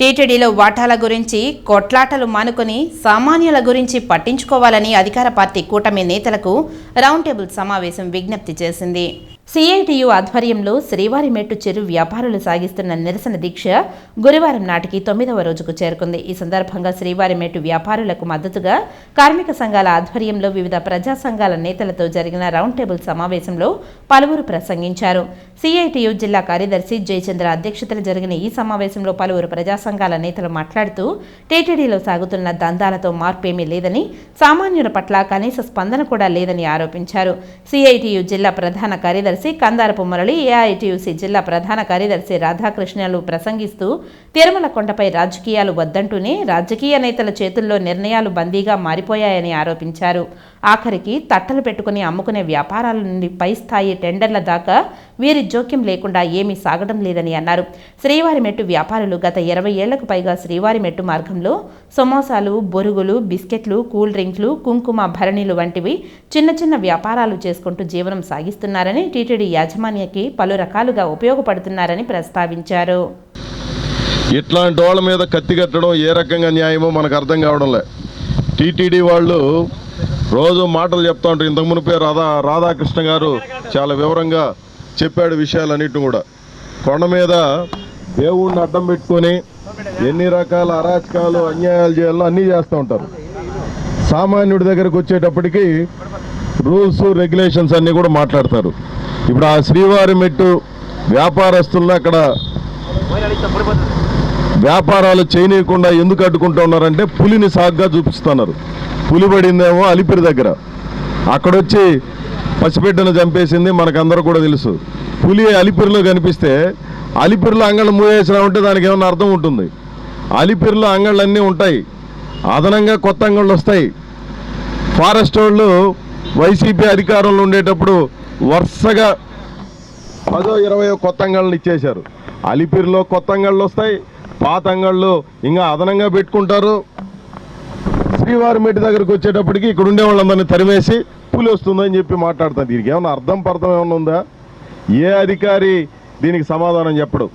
టీటీడీలో వాటాల గురించి కొట్లాటలు మానుకొని సామాన్యుల గురించి పట్టించుకోవాలని అధికార పార్టీ కూటమి నేతలకు రౌండ్ టేబుల్ సమావేశం విజ్ఞప్తి చేసింది. సిఐటియు ఆధ్వర్యంలో శ్రీవారిమెట్టు చెరు వ్యాపారులు సాగిస్తున్న నిరసన దీక్ష గురువారం నాటికి తొమ్మిదవ రోజుకు చేరుకుంది. ఈ సందర్భంగా శ్రీవారిమెట్టు వ్యాపారులకు మద్దతుగా కార్మిక సంఘాల ఆధ్వర్యంలో వివిధ ప్రజా సంఘాల నేతలతో జరిగిన రౌండ్ టేబుల్ సమావేశంలో పలువురు ప్రసంగించారు. సిఐటియు జిల్లా కార్యదర్శి జయచంద్ర అధ్యక్షతన జరిగిన ఈ సమావేశంలో పలువురు ప్రజా సంఘాల నేతలు మాట్లాడుతూ టీటీడీలో సాగుతున్న దందాలతో మార్పేమీ లేదని సామాన్యుల పట్ల కనీస స్పందన కూడా లేదని ఆరోపించారు. సిఐటియు జిల్లా ప్రధాన కార్యదర్శి కందారపు మురళి ఏఐటియుసి జిల్లా ప్రధాన కార్యదర్శి రాధాకృష్ణలు ప్రసంగిస్తూ తిరుమల కొండపై రాజకీయాలు వద్దంటూనే రాజకీయ నేతల చేతుల్లో నిర్ణయాలు బందీగా మారిపోయాయని ఆరోపించారు. ఆఖరికి తట్టలు పెట్టుకుని అమ్ముకునే వ్యాపారాల నుండి పై స్థాయి టెండర్ల దాకా వీరి జోక్యం లేకుండా ఏమీ సాగడం లేదని అన్నారు. శ్రీవారి మెట్టు వ్యాపారులు గత ఇరవై ఏళ్ళకు పైగా శ్రీవారి మెట్టు మార్గంలో సమోసాలు బొరుగులు బిస్కెట్లు కూల్ డ్రింక్లు కుంకుమ భరణిలు వంటివి చిన్న చిన్న వ్యాపారాలు చేసుకుంటూ జీవనం సాగిస్తున్నారని టీటీడీ యాజమాన్యకి పలు రకాలుగా ఉపయోగపడుతున్నారని ప్రస్తావించారు. ఇట్లాంటి వాళ్ళ మీద కత్తి కట్టడం ఏ రకంగా న్యాయమో మనకు అర్థం కావడం లే టీటీడీ వాళ్ళు రోజు మాటలు చెప్తా ఉంటారు ఇంతకు మునిపే రాధా రాధాకృష్ణ గారు చాలా వివరంగా చెప్పాడు విషయాలన్నిటిని కూడా. కొండ మీద దేవుణ్ణి అడ్డం పెట్టుకొని ఎన్ని రకాల అరాచకాలు అన్యాయాలు చేయాలో అన్నీ చేస్తూ ఉంటారు. సామాన్యుడి దగ్గరకు వచ్చేటప్పటికి రూల్స్ రెగ్యులేషన్స్ అన్నీ కూడా మాట్లాడతారు. ఇప్పుడు ఆ శ్రీవారి మెట్టు వ్యాపారస్తులను అక్కడ వ్యాపారాలు చేయనీయకుండా ఎందుకు అడ్డుకుంటూ ఉన్నారంటే పులిని సాగ్గా చూపిస్తున్నారు. పులి పడిందేమో అలిపిరి దగ్గర. అక్కడొచ్చి పసిబిడ్డను చంపేసింది మనకందరూ కూడా తెలుసు. పులి అలిపిరిలో కనిపిస్తే అలిపిరిలో అంగళ్ళు మూసేసినామంటే దానికి ఏమైనా అర్థం ఉంటుంది. అలిపిరిలో అంగళ్ళు అన్నీ ఉంటాయి. అదనంగా కొత్త అంగళ్ళు వస్తాయి. ఫారెస్ట్ వాళ్ళు వైసీపీ అధికారంలో ఉండేటప్పుడు వరుసగా పదో ఇరవయో కొత్త అంగళ్ళని ఇచ్చేశారు. అలిపిరిలో కొత్త అంగళ్ళు వస్తాయి. పాత అంగళ్ళు ఇంకా అదనంగా పెట్టుకుంటారు. శ్రీవారి మెట్టి దగ్గరకు వచ్చేటప్పటికి ఇక్కడ ఉండే వాళ్ళందరినీ తరిమేసి పులి వస్తుందని చెప్పి మాట్లాడతాను. దీనికి ఏమైనా అర్థం పర్థం ఏమైనా ఉందా? ఏ అధికారి దీనికి సమాధానం చెప్పడు.